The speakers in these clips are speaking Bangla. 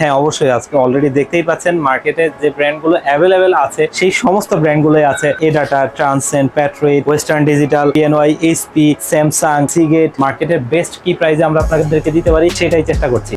হ্যাঁ অবশ্যই আজকে অলরেডি দেখতেই পাচ্ছেন মার্কেটে যে ব্র্যান্ডগুলো অ্যাভেলেবেল আছে, সেই সমস্ত ব্র্যান্ডগুলোই আছে। ADATA Transcend Patriot Western Digital PNY HP Samsung Seagate মার্কেটের বেস্ট কি প্রাইসে আমরা আপনাদেরকে দিতে পারি, সেটাই চেষ্টা করছি।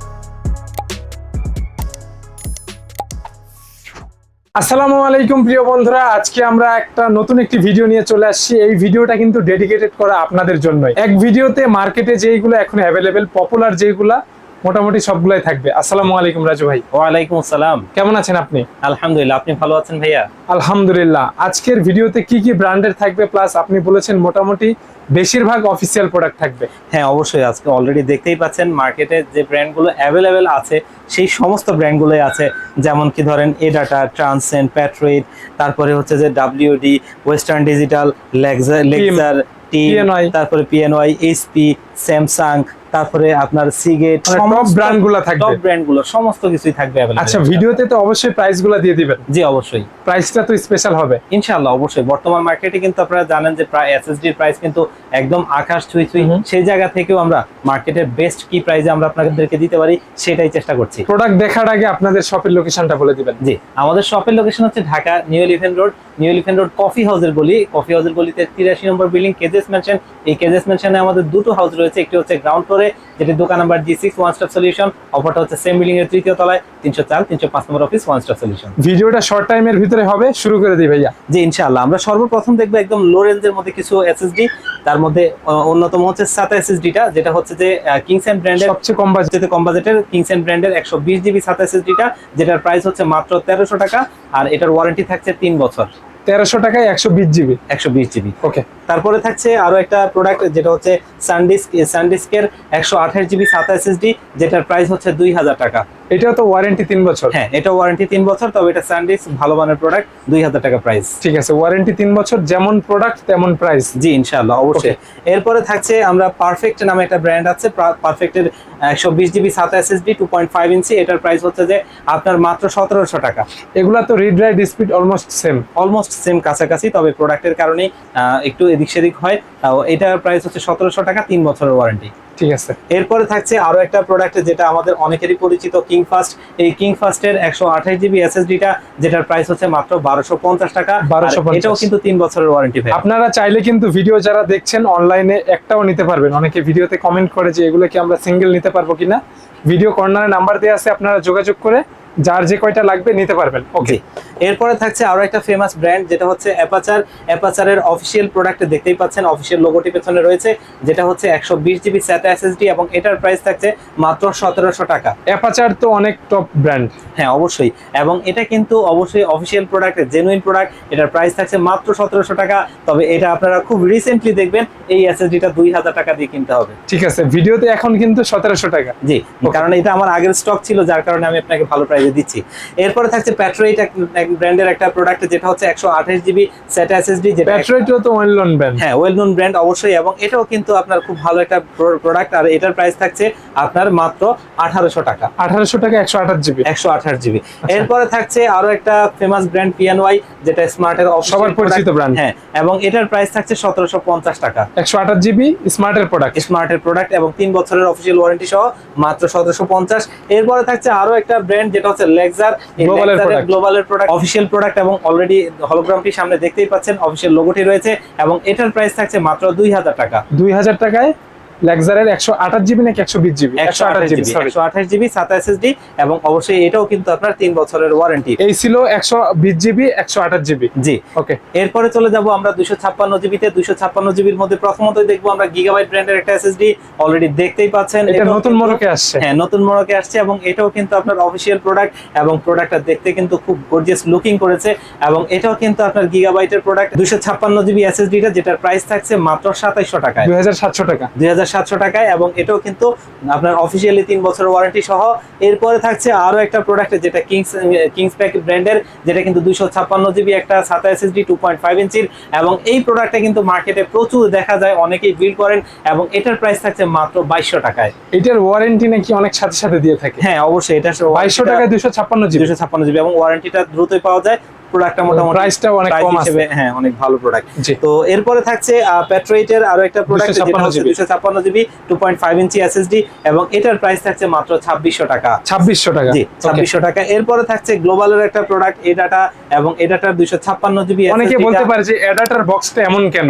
আসসালামু আলাইকুম প্রিয় বন্ধুরা, আজকে আমরা একটা নতুন একটি ভিডিও নিয়ে চলে আসছি। এই ভিডিওটা কিন্তু ডেডিকেটেড করা আপনাদের জন্যই। এক ভিডিওতে মার্কেটে যেইগুলো এখন অ্যাভেলেবেল পপুলার যেইগুলা মোটামুটি সবগুলাই থাকবে। আসসালামু আলাইকুম রাজু ভাই। ওয়ালাইকুম আসসালাম। কেমন আছেন আপনি? আলহামদুলিল্লাহ আপনি ভালো আছেন ভাইয়া? আলহামদুলিল্লাহ। আজকের ভিডিওতে কি কি ব্র্যান্ডের থাকবে প্লাস আপনি বলেছেন মোটামুটি বেশিরভাগ অফিসিয়াল প্রোডাক্ট থাকবে। হ্যাঁ অবশ্যই। আজকে অলরেডি দেখতেই পাচ্ছেন মার্কেটে যে ব্র্যান্ডগুলো অ্যাভেলেবেল আছে সেই সমস্ত ব্র্যান্ডগুলোই আছে। যেমন কি ধরেন এডাটা ট্রান্সেন্ট প্যাট্রোইড তারপরে হচ্ছে যে WD Western Digital Lexar Lexar টি তারপরে পিএনওয়াই এইচপি স্যামসাং তারপরে আপনার সিগেট top brand গুলা থাকবে। টপ ব্র্যান্ডগুলো সমস্ত কিছুই থাকবে। আচ্ছা ভিডিওতে তো অবশ্যই প্রাইসগুলো দিয়ে দিবেন। জি অবশ্যই। প্রাইসটা তো স্পেশাল হবে। ইনশাআল্লাহ অবশ্যই। বর্তমান মার্কেটে কিন্তু আপনারা জানেন যে প্রায় এসএসডির প্রাইস কিন্তু একদম আকাশ ছুঁই ছুঁই। সেই জায়গা থেকেও আমরা মার্কেটের বেস্ট কি প্রাইসে আমরা আপনাদেরকে দিতে পারি সেটাই চেষ্টা করছি। প্রোডাক্ট দেখার আগে আপনাদের শপের লোকেশনটা বলে দিবেন। জি আমাদের শপের লোকেশন হচ্ছে Dhaka New Elephant Road New Elephant Road coffee হাউসের গলি। কফি হাউসের গলিতে তিরাশি নম্বর বিল্ডিং কেজেস মেনশন এই কেজেস মেনশনে আমাদের দুটো হাউস রয়েছে। একটি হচ্ছে গ্রাউন্ড ফ্লোরে যেটি দোকান number G six One Stop Solution অপরটা হচ্ছে সেম বিল্ডিং এর তৃতীয় তলায় তিনশো চার তিনশো পাঁচ number office One Stop Solution ভিডিওটা শর্ট টাইমের ভিতরে হবে শুরু করে দিই ভাইয়া। জি ইনশাআল্লাহ। আমরা সর্বপ্রথম দেখব একদম লো রেঞ্জের মধ্যে কিছু এসএসডি তার মধ্যে অন্যতম হচ্ছে সাতা এসএসডিটা যেটা হচ্ছে যে কিংস এন্ড ব্র্যান্ডের সবচেয়ে কম বাজেট কম বাজেটের কিংস এন্ড ব্র্যান্ডের একশো বিশ জিবি সাতা এসএসডিটা যেটার প্রাইস হচ্ছে মাত্র তেরোশো টাকা আর এটার ওয়ারেন্টি থাকছে তিন বছর। তেরোশো টাকায় একশো বিশ জিবি একশো বিশ জিবি ওকে তারপরে থাকছে আরও একটা প্রোডাক্ট যেটা হচ্ছে সানডিস্ক সানডিস্কের একশো আঠাশ জিবি সাতা এসএসডি যেটার প্রাইস হচ্ছে দুই হাজার টাকা। এটাও তো ওয়ারেন্টি তিন বছর? হ্যাঁ এটা ওয়ারেন্টি তিন বছর তবে এটা সানডিস্ক ভালো মানের প্রোডাক্ট দুই হাজার টাকা প্রাইস ঠিক আছে ওয়ারেন্টি তিন বছর যেমন প্রোডাক্ট তেমন প্রাইস জি ইনশাআল্লাহ অবশ্যই। এরপরে থাকছে আমরা পারফেক্ট নামে একটা ব্র্যান্ড আছে পারফেক্টের একশো বিশ জিবি সাত SSD two point five inch এটার প্রাইস হচ্ছে যে আপনার মাত্র সতেরোশো টাকা। এগুলা তো read write speed almost same almost same কাছাকাছি তবে প্রোডাক্টের কারণে একটু এদিক সেদিক হয় তাও এটার প্রাইস হচ্ছে সতেরোশো টাকা তিন বছরের ওয়ারেন্টি ঠিক আছে। এরপরে থাকছে আরও একটা প্রোডাক্ট যেটা আমাদের অনেকেরই পরিচিত কিং ফাস্ট এই কিং ফাস্টের একশো আঠাশ জিবি এসএসডিটা যেটার প্রাইস হচ্ছে মাত্র বারোশো পঞ্চাশ টাকা। আর এটাও কিন্তু তিন বছরের ওয়ারেন্টি ভাই। আপনারা চাইলে কিন্তু ভিডিও যারা দেখছেন অনলাইনে একটাও নিতে পারবেন। অনেকে ভিডিওতে কমেন্ট করে যে এগুলো কি আমরা সিঙ্গেল নিতে পারব কিনা? ভিডিও কর্নারে নাম্বার দেওয়া আছে আপনারা যোগাযোগ করে যার যে কয়টা লাগবে নিতে পারবেন। ওকে এরপরে থাকছে আরও একটা ফেমাস ব্র্যান্ড যেটা হচ্ছে অ্যাপাচার অ্যাপাচারের অফিসিয়াল প্রোডাক্ট দেখতেই পাচ্ছেন অফিসিয়াল লোগোটি পেছনে রয়েছে যেটা হচ্ছে একশো বিশ জিবি স্যাটা এসএসডি এবং এটার প্রাইস থাকছে মাত্র সতেরোশো টাকা। অ্যাপাচার তো অনেক টপ ব্র্যান্ড হ্যাঁ অবশ্যই। এবং এটা কিন্তু অবশ্যই অফিসিয়াল প্রোডাক্ট জেনুইন প্রোডাক্ট এটার প্রাইস থাকছে মাত্র সতেরোশো টাকা। তবে এটা আপনারা খুব রিসেন্টলি দেখবেন এই এসএসডিটা দুই হাজার টাকা দিয়ে কিনতে হবে। ঠিক আছে ভিডিওতে এখন কিন্তু সতেরোশো টাকা। জি কারণ এটা আমার আগের স্টক ছিল যার কারণে আমি আপনাকে ভালো প্রাইসে দিচ্ছি। এরপরে থাকছে প্যাট্রোইট ব্র্যান্ডের একটা প্রোডাক্ট যেটা হচ্ছে একশো আঠাশ জিবি সেটা এসএসডি যেটা ব্যাটারিটিও তো ওয়েল নন ব্র্যান্ড হ্যাঁ ওয়েল নোন ব্র্যান্ড অবশ্যই এবং এটাও কিন্তু আপনার খুব ভালো একটা প্রোডাক্ট আর এটার প্রাইস থাকছে আপনার মাত্র আঠারোশো টাকা। আঠারোশো টাকা একশো আঠাশ জিবি একশো আঠাশ জিবি এরপরে থাকছে আরও একটা ফেমাস ব্র্যান্ড পিএনওয়াই যেটা স্মার্টের সবার পরিচিত brand। হ্যাঁ এবং এটার প্রাইস থাকছে সতেরোশো পঞ্চাশ টাকা। একশো আঠাশ জিবি স্মার্টের প্রোডাক্ট স্মার্টের প্রোডাক্ট এবং তিন বছরের অফিসিয়াল ওয়ারেন্টি সহ মাত্র সতেরোশো পঞ্চাশ। এরপরে থাকছে আরও একটা ব্র্যান্ড যেটা হচ্ছে লেক্সার গ্লোবাল এর গ্লোবালের প্রোডাক্ট অফিসিয়াল প্রোডাক্ট এবং অলরেডি হলোগ্রামটি সামনে দেখতেই পাচ্ছেন অফিসিয়াল লোগোটি রয়েছে এবং এটার প্রাইস থাকছে মাত্র দুই হাজার টাকা। দুই হাজার টাকায় লেক্সারের একশো আঠাশ জিবি নাকি একশো বিশ জিবি একশো আঠাশ জিবি সরি একশো আঠাশ জিবি সাত এসএসডি এবং অবশ্যই এটাও কিন্তু আপনার তিন বছরের ওয়ারেন্টি এই ছিল একশো বিশ জিবি একশো আঠাশ জিবি জি। ওকে এরপরে চলে যাব আমরা দুশো ছাপ্পান্ন জিবিতে দুশো ছাপ্পান্ন জিবির মধ্যে প্রথমতই দেখব আমরা গিগাবাইট ব্র্যান্ডের একটা এসএসডি অলরেডি দেখতেই পাচ্ছেন। এটা নতুন মোড়কে আসছে। হ্যাঁ নতুন মোড়কে আসছে এবং এটাও কিন্তু আপনার অফিসিয়াল প্রোডাক্ট এবং প্রোডাক্টটা দেখতে কিন্তু খুব গর্জিয়াস লুকিং করেছে এবং এটাও কিন্তু আপনার গিগাবাইটের প্রোডাক্ট দুশো ছাপ্পান্ন জিবি এসএসডিটা যেটার প্রাইস থাকছে মাত্র সাতাইশশো টাকায়। দুই হাজার সাতশো টাকা। দুই হাজার সাতশো টাকায় এবং এটাও কিন্তু আপনার অফিসিয়ালি তিন বছরের ওয়ারেন্টি সহ। এরপরে থাকছে আরও একটা প্রোডাক্ট যেটা কিংস কিংস প্যাক ব্র্যান্ডের যেটা কিন্তু দুইশো ছাপ্পান্ন জিবি একটা সাতা এসএসডি টু পয়েন্ট ফাইভ ইঞ্চির এবং এই প্রোডাক্টটা কিন্তু মার্কেটে প্রচুর দেখা যায় অনেকেই বিল করেন এবং এটার প্রাইস থাকছে মাত্র বাইশশো টাকায়। এটার ওয়ারেন্টি নাকি অনেক সাথে সাথে দিয়ে থাকে? হ্যাঁ অবশ্যই এটা বাইশশো টাকায় দুশো ছাপ্পান্ন জিবি দুশো ছাপ্পান্ন জিবি এবং ওয়ারেন্টিটা দ্রুতই পাওয়া যায়। প্রোডাক্টটা মোটামুটি প্রাইসটাও অনেক কম আছে। হ্যাঁ অনেক ভালো প্রোডাক্ট তো এরপরে থাকছে প্যাট্রোইটের আরও একটা প্রোডাক্ট যেটা হচ্ছে GB দুশো ছাপ্পান্ন GB two point five inch SSD এবং এটার প্রাইস থাকছে মাত্র ছাব্বিশশো টাকা। ছাব্বিশশো টাকা। জি টাকা। এরপরে থাকছে গ্লোবালের একটা প্রোডাক্ট এবং জিবি অনেকে বলতে পারে যে বক্সটা এমন কেন?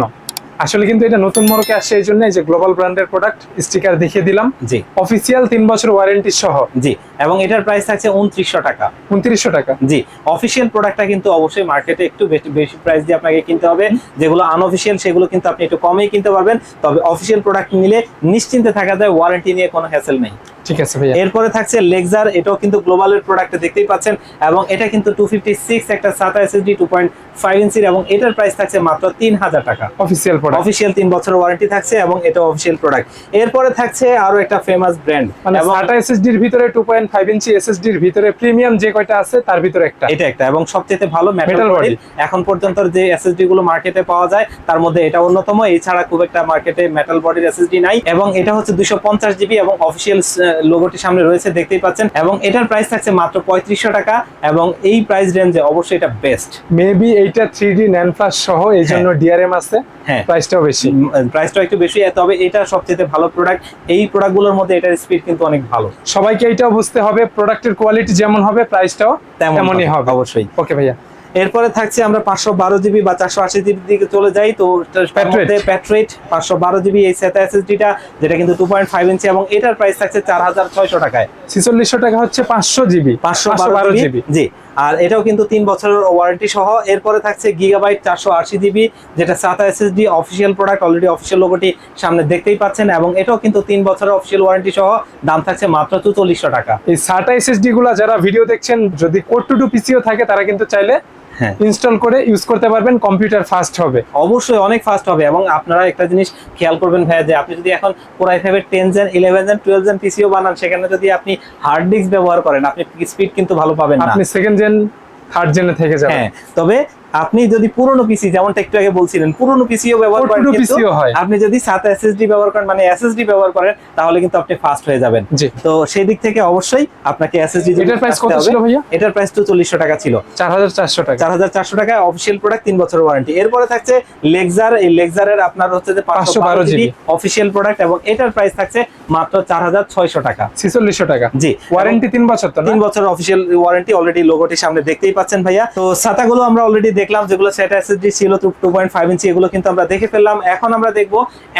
আসলে কিন্তু এটা নতুন মোড়কে আসছে এই জন্য যে গ্লোবাল ব্র্যান্ডের প্রোডাক্ট স্টিকার দেখিয়ে দিলাম। জি। অফিসিয়াল তিন বছর ওয়ারেন্টি সহ। জি এবং এটার প্রাইস আছে উনত্রিশশো টাকা। উনত্রিশশো টাকা। জি অফিসিয়াল প্রোডাক্টটা কিন্তু অবশ্যই মার্কেটে একটু বেশি বেশি প্রাইস দিয়ে আপনাকে কিনতে হবে। যেগুলো আনঅফিসিয়াল সেগুলো কিন্তু আপনি একটু কমেই কিনতে পারবেন। তবে অফিসিয়াল প্রোডাক্ট নিলে নিশ্চিন্তে থাকা যায় ওয়ারেন্টি নিয়ে কোনো হ্যাসেল নেই। ঠিক আছে ভাইয়া। এরপরে থাকছে লেক্সার এটাও কিন্তু গ্লোবালের প্রোডাক্ট দেখতেই পাচ্ছেন এবং এটা কিন্তু টু ফিফটি সিক্স একটা সাতা এসএসডি টু পয়েন্ট ফাইভ ইঞ্চির এবং এটার প্রাইস থাকছে মাত্র তিন হাজার টাকা। অফিসিয়াল প্রোডাক্ট অফিসিয়াল তিন বছরের ওয়ারেন্টি থাকছে এবং এটা অফিশিয়াল প্রোডাক্ট এরপরে থাকছে আরও একটা ফেমাস ব্র্যান্ড মানে এবং সাটা এসএসডির ভিতরে টু পয়েন্ট ফাইভ ইঞ্চি এসএসডির ভিতরে প্রিমিয়াম যে কয়টা আছে তার ভিতরে একটা। এটা একটা এবং সবচেয়ে ভালো মেটাল বডি এখন পর্যন্ত যে এসএসডি গুলো মার্কেটে পাওয়া যায় তার মধ্যে এটা অন্যতম এছাড়া খুব একটা মার্কেটে মেটাল বডির এসএসডি নাই এবং এটা হচ্ছে দুশো পঞ্চাশ জিবি এবং অফিসিয়াল লোগোটি সামনে রয়েছে দেখতেই পাচ্ছেন। এবং এটার প্রাইস থাকছে মাত্র পঁয়ত্রিশশো টাকা এবং এই প্রাইস রেঞ্জে অবশ্যই এটা বেস্ট মেবি এইটা থ্রি ডি ন্যান প্লাস সহ এই জন্য ডিআরএম আছে হ্যাঁ। প্রাইসটাও বেশি। প্রাইসটা একটু বেশি তবে এটা সবচেয়ে ভালো প্রোডাক্ট এই প্রোডাক্টগুলোর মধ্যে এটার স্পিড কিন্তু অনেক ভালো। সবাইকে এইটাও বুঝতে হবে প্রোডাক্টের কোয়ালিটি যেমন হবে প্রাইসটাও তেমন তেমনই হবে অবশ্যই। ওকে ভাইয়া। এরপরে থাকছে আমরা পাঁচশো বারো জিবি বা চারশো আশি জিবির দিকে চলে যাই তো প্যাট্রেট পাঁচশো বারো জিবি এই সেটা এসএসডিটা যেটা কিন্তু টু পয়েন্ট ফাইভ ইঞ্চি এবং এটার প্রাইস থাকছে চার হাজার ছয়শো টাকায়। ছিচল্লিশশো টাকা হচ্ছে পাঁচশো জিবি পাঁচশো বারো জিবি। জি আর এটাও কিন্তু তিন বছরের ওয়ারেন্টি সহ। এরপরে থাকছে গিগাবাইট চারশো আশি জিবি যেটা SATA SSD official product already official লোগোটি সামনে দেখতেই পাচ্ছেন এবং এটাও কিন্তু তিন বছরের অফিসিয়াল ওয়ারেন্টি সহ। দাম থাকছে মাত্র চুচল্লিশশো টাকা। এই সাটা এসএসডি গুলা যারা ভিডিও দেখছেন যদি কোড টু টু পিসিও থাকে তারা কিন্তু চাইলে ইনস্টল করে ইউজ করতে পারবেন কম্পিউটার ফাস্ট হবে। অবশ্যই অনেক ফাস্ট হবে এবং আপনারা একটা জিনিস খেয়াল করবেন ভাইয়া যে আপনি যদি এখন কোরআই ফাইভের ten gen eleven gen twelve gen PCO বানান সেখানে যদি আপনি হার্ড ডিস্ক ব্যবহার করেন আপনি স্পিড কিন্তু ভালো পাবেন আপনি সেকেন্ড জেন থার্ড জেনে থেকে যাবেন। হ্যাঁ তবে আপনি যদি পুরনো পিসি যেমনটা একটু আগে বলছিলেন পুরনো পিসিও ব্যবহার করেন to হয়। আপনি যদি সাত এসএসডি ব্যবহার করেন মানে এসএসডি ব্যবহার করেন তাহলে কিন্তু আপনি ফাস্ট হয়ে যাবেন। তো সেই দিক থেকে অবশ্যই আপনাকে এসএসডি এটার price কত ছিল ভাইয়া? এটার প্রাইস তো চল্লিশশো টাকা ছিল। চার হাজার চারশো টাকা। চার হাজার চারশো টাকা অফিসিয়াল প্রোডাক্ট তিন বছরের ওয়ারেন্টি এরপরে থাকছে লেক্সার এই লেক্সারের আপনার হচ্ছে যে পাঁচশো বারো 512 জিবি অফিসিয়াল প্রোডাক্ট এবং এটার প্রাইস থাকছে মাত্র চার হাজার ছয়শো টাকা। ছিচল্লিশশো টাকা। জি। ওয়ারেন্টি তিন বছর তো না? তিন বছর অফিসিয়াল ওয়ারেন্টি অলরেডি লোগোটি সামনে দেখতেই পাচ্ছেন ভাইয়া। তো ছাতাগুলো আমরা অলরেডি দেখলাম যেগুলো সেট এসএসডি ছিল টু পয়েন্ট ফাইভ ইঞ্চি এগুলো কিন্তু আমরা দেখে ফেললাম। এখন আমরা দেখব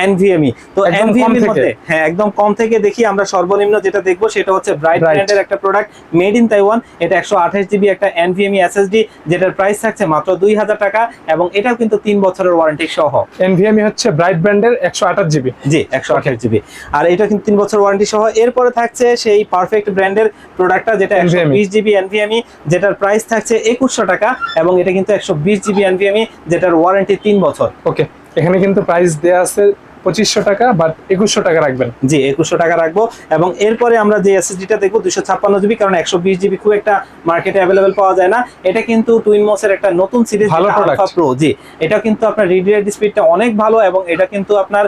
এনভিএমই তো কম এর মধ্যে হ্যাঁ একদম কম থেকে দেখি আমরা সর্বনিম্ন যেটা দেখব সেটা হচ্ছে ব্রাইট ব্র্যান্ডের একটা প্রোডাক্ট মেড ইন তাইওয়ান এটা একশো আঠাশ জিবি একটা এনভিএমই এসএসডি যেটার প্রাইস থাকছে মাত্র দুই হাজার টাকা এবং এটাও কিন্তু তিন বছরের ওয়ারেন্টি সহ। এনভিএমই হচ্ছে ব্রাইট ব্র্যান্ডের একশো আঠাশ জিবি জি একশো আঠাশ জিবি আর এটা কিন্তু তিন বছর ওয়ারেন্টি সহ। এরপরে থাকছে সেই পারফেক্ট ব্র্যান্ডের প্রোডাক্টটা যেটা একশো NVMe বিশ জিবি এনভিএমই যেটার প্রাইস থাকছে একুশশো টাকা এবং এটা কিন্তু একশো বিশ জিবি এনভিএমই যেটার ওয়ারেন্টি তিন বছর। ওকে এখানে কিন্তু প্রাইস দেয়া আছে পঁচিশশো টাকা বাট একুশশো টাকা রাখবেন। জি একুশশো টাকা রাখব। এবং এরপরে আমরা যে এসএসডিটা দেখব দুশো ছাপ্পান্ন জিবি কারণ একশো বিশ জিবি খুব একটা মার্কেটে অ্যাভেলেবেল পাওয়া যায় না। এটা কিন্তু টুইন মোসের একটা নতুন সিরিজ product। প্রো জি। এটা কিন্তু আপনার রিড রেড স্পিডটা অনেক ভালো এবং এটা কিন্তু আপনার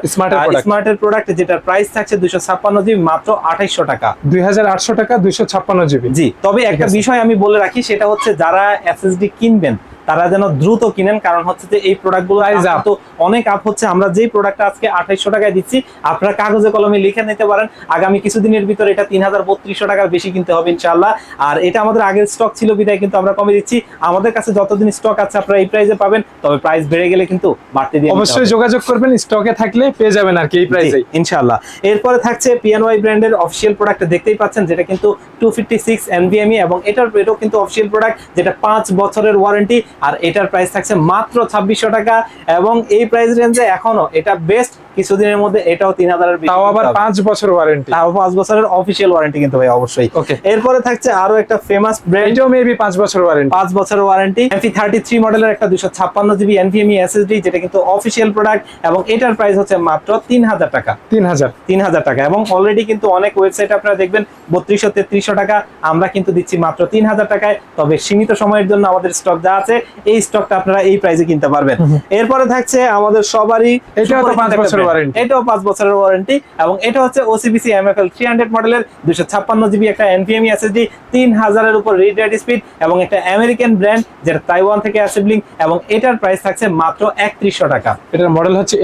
এর স্মার্টের প্রোডাক্ট যেটার প্রাইস থাকছে দুশো ছাপ্পান্ন জিবি মাত্র আঠাইশশো টাকা। দুই হাজার আটশো টাকা দুইশো ছাপ্পান্ন জিবি জি তবে একটা বিষয় আমি বলে রাখি সেটা হচ্ছে যারা এসএসডি কিনবেন তারা যেন দ্রুত কিনেন কারণ হচ্ছে যে এই প্রোডাক্টগুলো। তো অনেক আপ হচ্ছে। আমরা যেই প্রোডাক্টটা আজকে আঠাইশশো টাকায় দিচ্ছি আপনারা কাগজে কলমে লিখে নিতে পারেন। আগামী কিছুদিনের ভিতরে এটা তিন হাজার বত্রিশশো টাকার বেশি কিনতে হবে ইনশাল্লাহ আর এটা আমাদের আগের স্টক ছিল বিদায় কিন্তু আমরা কমে দিচ্ছি। আমাদের কাছে যতদিন স্টক আছে আপনারা এই প্রাইসে পাবেন। তবে প্রাইস বেড়ে গেলে কিন্তু বাড়তে দিয়ে অবশ্যই যোগাযোগ করবেন স্টকে থাকলে পেয়ে যাবেন আর কি এই প্রাইসে জি, ইনশাআল্লাহ। এরপরে থাকছে পিএনওয়াই ব্র্যান্ডের অফিসিয়াল প্রোডাক্ট দেখতেই পাচ্ছেন যেটা কিন্তু টু ফিফটি সিক্স এনভিএমই এবং এটার এটাও কিন্তু অফিসিয়াল প্রোডাক্ট যেটা পাঁচ বছরের ওয়ারেন্টি আর এটার প্রাইস থাকছে মাত্র ছাব্বিশশো টাকা এবং এই প্রাইস রেঞ্জে এখনও এটা বেস্ট কিছুদিনের মধ্যে এটাও তিন হাজারের তাও আবার পাঁচ বছর ওয়ারেন্টি তাও পাঁচ বছরের অফিসিয়াল ওয়ারেন্টি কিন্তু ভাই অবশ্যই। Okay. এরপরে থাকছে আরও একটা ফেমাস ব্র্যান্ড এটাও মেবি পাঁচ বছর ওয়ারেন্টি পাঁচ বছরের ওয়ারেন্টি এমপি থার্টি থ্রি মডেলের একটা দুশো ছাপ্পান্ন জিবি এনভিএমই এসএসডি যেটা কিন্তু অফিসিয়াল প্রোডাক্ট এবং এটার প্রাইস হচ্ছে মাত্র তিন হাজার টাকা। তিন হাজার। তিন হাজার টাকা এবং অলরেডি কিন্তু অনেক ওয়েবসাইট আপনারা দেখবেন বত্রিশশো তেত্রিশশো টাকা। আমরা কিন্তু দিচ্ছি মাত্র তিন হাজার টাকায়। তবে সীমিত সময়ের জন্য আমাদের স্টক যা আছে এই স্টকটা আপনারা এই প্রাইসে কিনতে পারবেন। এরপরে থাকছে আমাদের সবারই এটাও তো সুপরিচিত পাঁচ বছরের brand। warranty। এটাও পাঁচ বছরের ওয়ারেন্টি এবং এটা হচ্ছে ওসিবিসি এমএফএল থ্রি হান্ড্রেড মডেলের দুশো ছাপ্পান্ন জিবি একটা এনপিএমই এসএসডি তিন হাজারের উপর রিড রাইট স্পিড এবং একটা আমেরিকান ব্র্যান্ড যেটা তাইওয়ান থেকে অ্যাসেম্বলিং এবং এটার প্রাইস থাকছে মাত্র একত্রিশশো টাকা। এটার মডেল হচ্ছে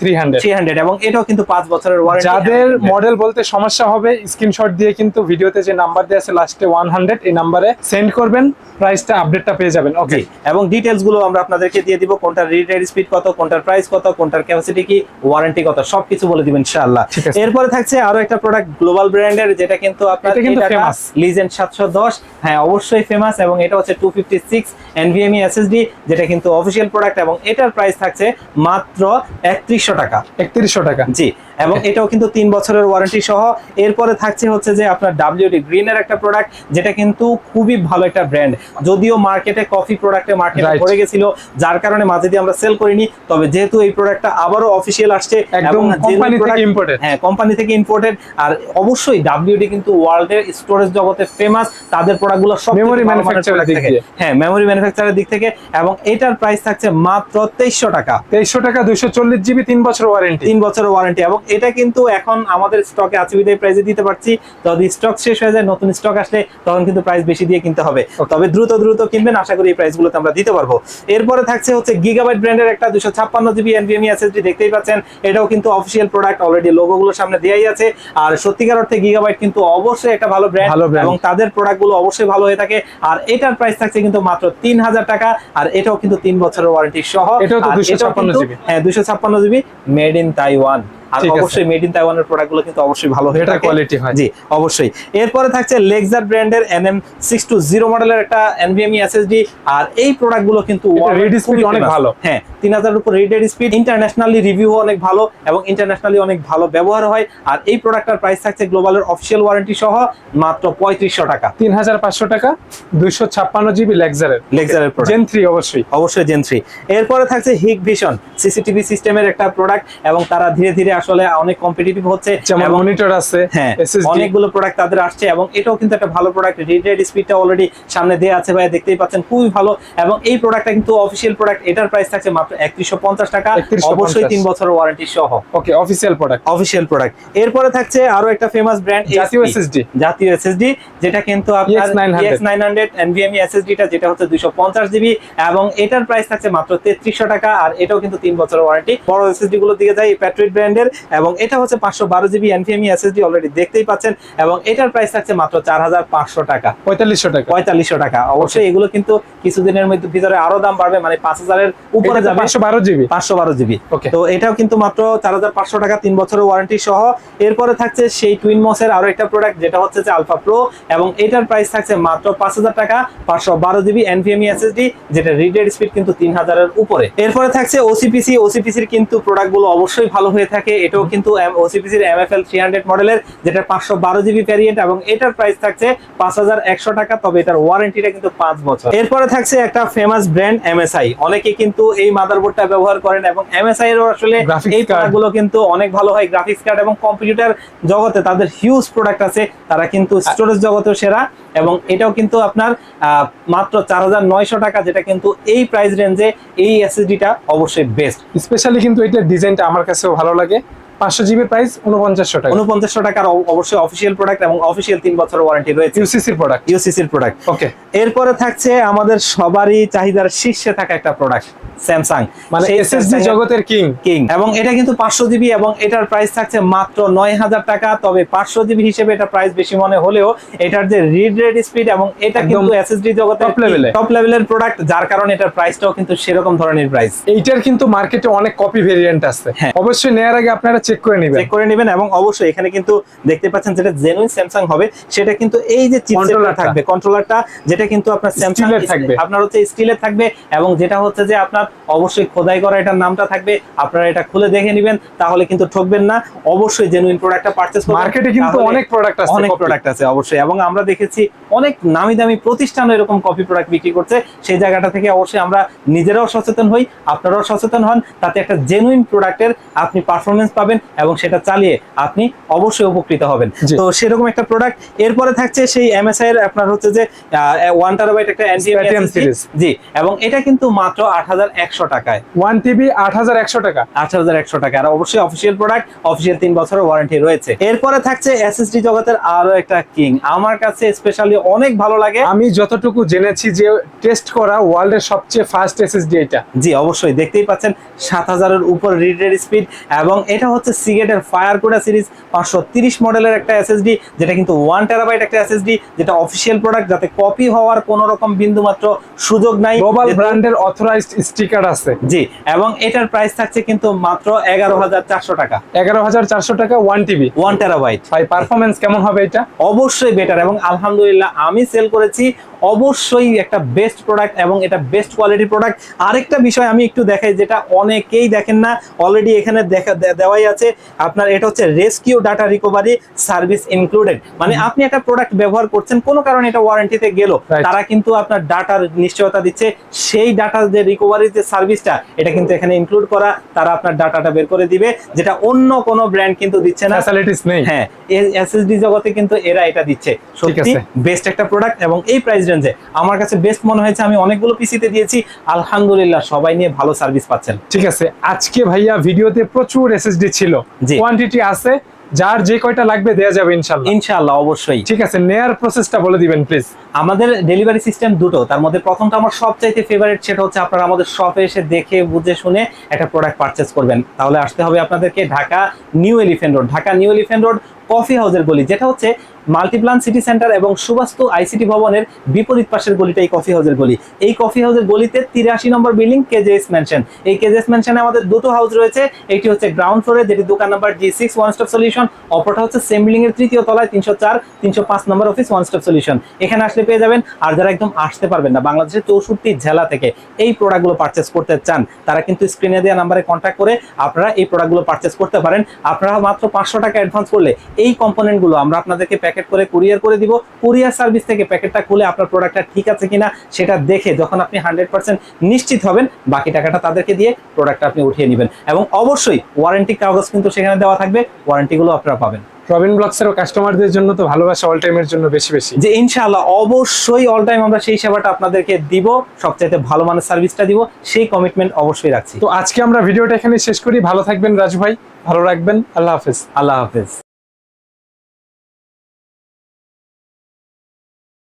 থ্রি হান্ড্রেড থ্রি হান্ড্রেড এবং এটাও কিন্তু পাঁচ বছরের ওয়ারেন্টি যাদের মডেল বলতে সমস্যা হবে স্ক্রিনশট দিয়ে কিন্তু ভিডিওতে যে নাম্বার দেওয়া আছে লাস্টে ওয়ান হান্ড্রেড এই নাম্বারে সেন্ড করবেন প্রাইসটা আপডেটটা পেয়ে যাবেন। ওকে এবং ডিটেলসগুলো আমরা আপনাদেরকে দিয়ে দিব কোনটার রিড স্পিড কত কোনটার প্রাইস কত কোনটার ক্যাপাসিটি কি ওয়ারেন্টি কত সবকিছু বলে দিবেন ইনশাআল্লাহ। এরপরে থাকছে আরও একটা প্রোডাক্ট গ্লোবাল ব্র্যান্ডের যেটা কিন্তু আপনার এটা কিন্তু famous। লিজেন্ড 710 হ্যাঁ অবশ্যই ফেমাস এবং এটা হচ্ছে 256 এনভিএমই এসএসডি যেটা কিন্তু অফিশিয়াল প্রোডাক্ট এবং এটার প্রাইস থাকছে মাত্র 3100 টাকা। একত্রিশশো টাকা। জি। এবং এটাও কিন্তু তিন বছরের ওয়ারেন্টি সহ। এরপরে থাকছে হচ্ছে যে আপনার ডাব্লিউডি গ্রিনের একটা প্রোডাক্ট যেটা কিন্তু খুবই ভালো একটা ব্র্যান্ড যদিও মার্কেটে কফি প্রোডাক্টে মার্কেটে. পড়ে গেছিল যার কারণে মাঝে দিয়ে আমরা সেল করিনি। তবে যেহেতু এই প্রোডাক্টটা আবারও অফিসিয়াল আসছে একদম কোম্পানি থেকে ইম্পোর্টেড হ্যাঁ কোম্পানি থেকে ইম্পোর্টেড আর অবশ্যই ডাব্লিউডি কিন্তু ওয়ার্ল্ডের স্টোরেজ জগতে ফেমাস তাদের প্রোডাক্টগুলো সব manufacturer এর দিক দিয়ে। হ্যাঁ মেমোরি ম্যানুফ্যাকচারের দিক থেকে। এবং এটার প্রাইস থাকছে মাত্র তেইশশো টাকা। তেইশশো টাকা দুইশো চল্লিশ জিবি তিন বছর ওয়ারেন্টি তিন বছরের ওয়ারেন্টি এবং এটা কিন্তু এখন আমাদের স্টকে আছে বিদায় প্রাইসে দিতে পারছি। যদি স্টক শেষ হয়ে যায় নতুন স্টক আসলে তখন কিন্তু প্রাইস বেশি দিয়ে কিনতে হবে। তবে দ্রুত দ্রুত কিনবেন আশা করি এই প্রাইসগুলোতে আমরা দিতে পারব। এরপরে থাকছে হচ্ছে গিগাবাইট ব্র্যান্ডের একটা দুশো ছাপ্পান্ন জিবি এনভিএমই এসএসডি দেখতেই পাচ্ছেন। এটাও কিন্তু অফিসিয়াল প্রোডাক্ট অলরেডি লোগোগুলো সামনে দেওয়াই আছে। আর সত্যিকার অর্থে গিগাবাইট কিন্তু অবশ্যই একটা ভালো ব্র্যান্ড এবং তাদের প্রোডাক্টগুলো অবশ্যই ভালো হয়ে থাকে। আর এটার প্রাইস থাকছে কিন্তু মাত্র তিন হাজার টাকা। আর এটাও কিন্তু তিন বছরের ওয়ারেন্টি সহ। এটাও আর 256 কিন্তু- হ্যাঁ দুশো ছাপ্পান্ন জিবি মেড ইন তাইওয়ান আর অবশ্যই মেড ইন তাইওয়ানের প্রোডাক্টগুলো কিন্তু অবশ্যই ভালো হয়ে থাকে। quality হয়। জি অবশ্যই। এরপরে থাকছে লেক্সার ব্র্যান্ডের এনএম মডেলের একটা এনভিএমই এসএসডি আর এই প্রোডাক্টগুলো কিন্তু speed অনেক ভালো। হ্যাঁ তিন হাজার উপর স্পিড ইন্টারন্যাশনালি রিভিউ অনেক ভালো এবং ইন্টারন্যাশনালি অনেক ভালো ব্যবহার হয়। আর এই প্রোডাক্টটার প্রাইস থাকছে গ্লোবালের অফিসিয়াল ওয়ারেন্টি সহ মাত্র পঁয়ত্রিশশো টাকা। তিন হাজার পাঁচশো টাকা দুইশো ছাপ্পান্ন জিবি লেক্সারের লেক্সারের প্রোডাক্ট জেন থ্রি অবশ্যই। অবশ্যই জেন থ্রি এরপরে থাকছে হিক ভিশন সিসিটিভি সিস্টেমের একটা প্রোডাক্ট এবং তারা ধীরে ধীরে আসলে অনেক কম্পিটিটিভ হচ্ছে যেমন মনিটর আছে হ্যাঁ অনেকগুলো প্রোডাক্ট তাদের আসছে এবং এটাও কিন্তু একটা ভালো প্রোডাক্ট রিড রেড স্পিডটা অলরেডি সামনে দেওয়া আছে ভাই দেখতেই পাচ্ছেন খুবই ভালো। এবং এই প্রোডাক্টটা কিন্তু অফিসিয়াল প্রোডাক্ট এটার প্রাইস থাকছে মাত্র একত্রিশশো পঞ্চাশ টাকা। অবশ্যই তিন বছরের ওয়ারেন্টি সহ। Okay official product official product এরপরে থাকছে আরও একটা ফেমাস ব্র্যান্ড জাতীয় এসএসডি জাতীয় এসএসডি যেটা কিন্তু আপনার EX900 EX900 NVMe SSD টা যেটা হচ্ছে 250 জিবি এবং এটার প্রাইস থাকছে মাত্র 3300 টাকা আর এটাও কিন্তু 3 বছরের ওয়ারেন্টি বড় এসএসডি গুলো দিকে যায় প্যাট্রিট ব্র্যান্ডের এবং এটা হচ্ছে 512 জিবি NVMe SSD অলরেডি দেখতেই পাচ্ছেন এবং এটার প্রাইস থাকছে মাত্র 4500 টাকা। পঁয়তাল্লিশশো টাকা। পঁয়তাল্লিশশো টাকা। অবশ্যই এগুলো কিন্তু কিছুদিনের মধ্যে ভিতরে আরও দাম বাড়বে মানে পাঁচ হাজারের উপরে যাবে। পাঁচশো বারো জিবি। পাঁচশো বারো জিবি. তো এটাও কিন্তু মাত্র চার হাজার পাঁচশো টাকা তিন বছরের ওয়ারেন্টি সহ। এরপরে থাকছে সেই টুইন মসের আরও একটা প্রোডাক্ট যেটা হচ্ছে যে আলফা প্রো এবং এটার প্রাইস থাকছে মাত্র পাঁচ হাজার টাকা পাঁচশো বারো জিবি এনভিএমই এসএসডি যেটা রিডেড স্পিড কিন্তু তিন হাজারের উপরে। এরপরে থাকছে ওসিপিসি ওসিপিসির কিন্তু প্রোডাক্টগুলো অবশ্যই ভালো হয়ে থাকে। এটাও কিন্তু ওসিপিসির M F L three hundred মডেলের যেটা পাঁচশো বারো জিবি ভ্যারিয়েন্ট এবং এটার প্রাইস থাকছে পাঁচ হাজার একশো টাকা তবে এটার ওয়ারেন্টিটা কিন্তু পাঁচ বছর। এরপরে থাকছে একটা ফেমাস ব্র্যান্ড এমএসআই অনেকে কিন্তু এই মাদারবোর্ডটা ব্যবহার করেন এবং এমএসআই এর আসলে এই। প্রোডাক্টগুলো কিন্তু অনেক ভালো হয় গ্রাফিক্স কার্ড এবং কম্পিউটার জগতে। তাদের হিউজ প্রোডাক্ট আছে তারা কিন্তু স্টোরেজ জগতেও সেরা। এবং এটাও কিন্তু আপনার মাত্র চার হাজার নয়শো টাকা, যেটা কিন্তু এই প্রাইস রেঞ্জে এই এসএসডিটা অবশ্যই বেস্ট স্পেশালি কিন্তু এটার ডিজাইনটা আমার কাছেও ভালো লাগে। পাঁচশো জিবি প্রাইস উনপঞ্চাশশো টাকা। উনপঞ্চাশশো টাকার অবশ্যই অফিসিয়াল প্রোডাক্ট এবং অফিসিয়াল তিন বছরের ওয়ারেন্টি রয়েছে। ইউসিসির প্রোডাক্ট ইউসিসির প্রোডাক্ট ওকে এরপরে থাকছে আমাদের সবারই চাহিদার শীর্ষে থাকা একটা প্রোডাক্ট স্যামসাং মানে এসএসডি জগতের কিং কিং এবং এটা কিন্তু পাঁচশো জিবি এবং এটার প্রাইস থাকছে মাত্র নয় হাজার টাকা তবে পাঁচশো জিবি হিসেবে এটা প্রাইস বেশি মনে হলেও এটার যে রিড রেড স্পিড এবং এটা কিন্তু এসএসডি জগতের level এ। টপ লেভেলের প্রোডাক্ট যার কারণে এটার প্রাইসটাও কিন্তু সেরকম ধরনের প্রাইস এইটার কিন্তু মার্কেটে অনেক কপি ভেরিয়েন্ট আছে। অবশ্যই নেওয়ার আগে আপনারা চেক করে নেবেন। চেক করে নেবেন এবং অবশ্যই এখানে কিন্তু দেখতে পাচ্ছেন যেটা জেনুইন স্যামসাং হবে সেটা কিন্তু এই যে চিপসেটটা থাকবে কন্ট্রোলারটা যেটা কিন্তু আপনার স্যামসাং এর থাকবে। আপনার হচ্ছে স্টিলের থাকবে এবং যেটা হচ্ছে যে আপনার অবশ্যই খোদাই করা এটার নামটা থাকবে আপনারা এটা খুলে দেখে নেবেন তাহলে কিন্তু ঠকবেন না অবশ্যই জেনুইন প্রোডাক্টটা পারচেজ করবেন। মার্কেটে কিন্তু অনেক প্রোডাক্ট আছে অনেক প্রোডাক্ট আছে অবশ্যই। এবং আমরা দেখেছি অনেক নামি দামি প্রতিষ্ঠান এরকম কপি প্রোডাক্ট বিক্রি করছে সেই জায়গাটা থেকে অবশ্যই আমরা নিজেরাও সচেতন হই আপনারাও সচেতন হন তাতে একটা জেনুইন প্রোডাক্টের আপনি পারফরমেন্স পাবেন। পাবেন এবং সেটা চালিয়ে আপনি অবশ্যই উপকৃত হবেন। তো সেরকম একটা প্রোডাক্ট এরপরে থাকছে সেই এমএসআই এর আপনার হচ্ছে যে ওয়ান টেরাবাইট একটা জি এবং এটা কিন্তু মাত্র আট হাজার একশো টাকায়। ওয়ান টিবি আট হাজার একশো টাকা। আট হাজার একশো টাকা। আর অবশ্যই অফিসিয়াল প্রোডাক্ট অফিসিয়াল তিন বছরের ওয়ারেন্টি রয়েছে। এরপরে থাকছে এসএসডি জগতের আরও একটা কিং আমার কাছে স্পেশালি অনেক ভালো লাগে। আমি যতটুকু জেনেছি যে টেস্ট করা ওয়ার্ল্ডের সবচেয়ে ফাস্ট এসএসডি এটা। জি অবশ্যই। দেখতেই পাচ্ছেন সাত হাজারের উপর রিডের স্পিড এবং এটা হচ্ছে সিগেটের ফায়ার কোডা সিরিজ পাঁচশো তিরিশ মডেলের একটা এসএসডি যেটা কিন্তু ওয়ান টেরাবাইট একটা এসএসডি যেটা অফিসিয়াল প্রোডাক্ট যাতে কপি হওয়ার কোনো রকম বিন্দু মাত্র সুযোগ নাই। গ্লোবাল ব্র্যান্ডের অথরাইজড স্টিকার আছে। জি এবং এটার প্রাইস থাকছে কিন্তু মাত্র এগারো হাজার চারশো টাকা। এগারো হাজার চারশো টাকা ওয়ান টিবি ওয়ান টেরাবাইট ভাই পারফরমেন্স কেমন হবে এটা? অবশ্যই বেটার এবং আলহামদুলিল্লাহ আমি সেল করেছি অবশ্যই একটা বেস্ট প্রোডাক্ট এবং এটা বেস্ট কোয়ালিটি প্রোডাক্ট আরেকটা বিষয় আমি একটু দেখাই যেটা অনেকেই দেখেন না অলরেডি এখানে দেখা দেওয়াই আছে। আপনার এটা হচ্ছে rescue data recovery service included মানে আপনি একটা প্রোডাক্ট ব্যবহার করছেন কোনো কারণে এটা ওয়ারেন্টিতে গেল। তারা কিন্তু আপনার ডাটার নিশ্চয়তা দিচ্ছে সেই ডাটা যে রিকভারি যে সার্ভিসটা এটা কিন্তু এখানে ইনক্লুড করা তারা আপনার ডাটাটা বের করে দিবে যেটা অন্য কোনো ব্র্যান্ড কিন্তু দিচ্ছে না। ফ্যাসিলিটিস নেই। হ্যাঁ এসএসডি জগতে কিন্তু এরা এটা দিচ্ছে। সত্যি বেস্ট একটা প্রোডাক্ট এবং এই প্রাইস রেঞ্জে আমার কাছে বেস্ট মনে হয়েছে আমি অনেকগুলো পিসিতে দিয়েছি। আলহামদুলিল্লাহ সবাই নিয়ে ভালো সার্ভিস পাচ্ছেন। ঠিক আছে আজকে ভাইয়া ভিডিওতে প্রচুর এসএসডি ছিল। কোয়ান্টিটি আছে যার যে কয়টা লাগবে দেয়া যাবে ইনশাল্লাহ ইনশাআল্লাহ অবশ্যই। ঠিক আছে নেয়ার প্রসেসটা বলে দিবেন প্লিজ আমাদের ডেলিভারি সিস্টেম দুটো তার মধ্যে প্রথমটা আমার সবচাইতে ফেভারিট সেটা হচ্ছে আপনারা আমাদের শপে এসে দেখে বুঝে শুনে একটা প্রোডাক্ট পারচেস করবেন। তাহলে আসতে হবে আপনাদেরকে Dhaka New Elephant Road Dhaka New Elephant Road coffee হাউসের গলি যেটা হচ্ছে মাল্টিপ্লান সিটি সেন্টার এবং সুবাস্তু আইসিটি ভবনের বিপরীত পাশের গলিটা এই কফি হাউসের গলি। এই কফি হাউসের গলিতে তিরাশি নম্বর বিল্ডিং কেজেএস ম্যানশন এই কেজেএস মেনশনে আমাদের দুটো হাউস রয়েছে একটি হচ্ছে গ্রাউন্ড ফ্লোরে যেটি দোকান number G six one stop solution অপরটা হচ্ছে সেম বিল্ডিং এর তৃতীয় তলায় তিনশো চার, তিনশো পাঁচ নম্বর অফিস ওয়ান স্টপ সলিউশন এখানে আসলে পেয়ে যাবেন, আর যারা একদম আসতে পারবেন না, বাংলাদেশের চৌষট্টি জেলা থেকে এই প্রোডাক্টগুলো পারচেস করতে চান, তারা কিন্তু স্ক্রিনে দেওয়া নাম্বারে কন্ট্যাক্ট করে আপনারা এই প্রোডাক্টগুলো পারচেস করতে পারেন। আপনারা মাত্র পাঁচশো টাকা অ্যাডভান্স করলে এই কম্পোনেন্টগুলো আমরা আপনাদেরকে প্যাকেট করে কুরিয়ার করে দিব। কুরিয়ার সার্ভিস থেকে প্যাকেটটা খুলে আপনার প্রোডাক্টটা ঠিক আছে কিনা সেটা দেখে যখন আপনি হান্ড্রেড পার্সেন্ট নিশ্চিত হবেন, বাকি টাকাটা তাদেরকে দিয়ে প্রোডাক্টটা আপনি উঠিয়ে নেবেন। এবং অবশ্যই ওয়ারেন্টি কাগজ কিন্তু সেখানে দেওয়া থাকবে। ওয়ারেন্টিগুলো আপনারা পাবেন। রবিন ব্লগসেরও কাস্টমারদের জন্য তো ভালোবাসা অল টাইমের জন্য বেশি বেশি। যে ইনশাআল্লাহ অবশ্যই অল টাইম আমরা সেই সেবাটা আপনাদেরকে দিব সবচাইতে ভালো মানের সার্ভিসটা দিব সেই কমিটমেন্ট অবশ্যই রাখছি। তো আজকে আমরা ভিডিওটা এখানে শেষ করি। ভালো থাকবেন রাজু ভাই ভালো রাখবেন। আল্লাহ হাফেজ। আল্লাহ হাফেজ।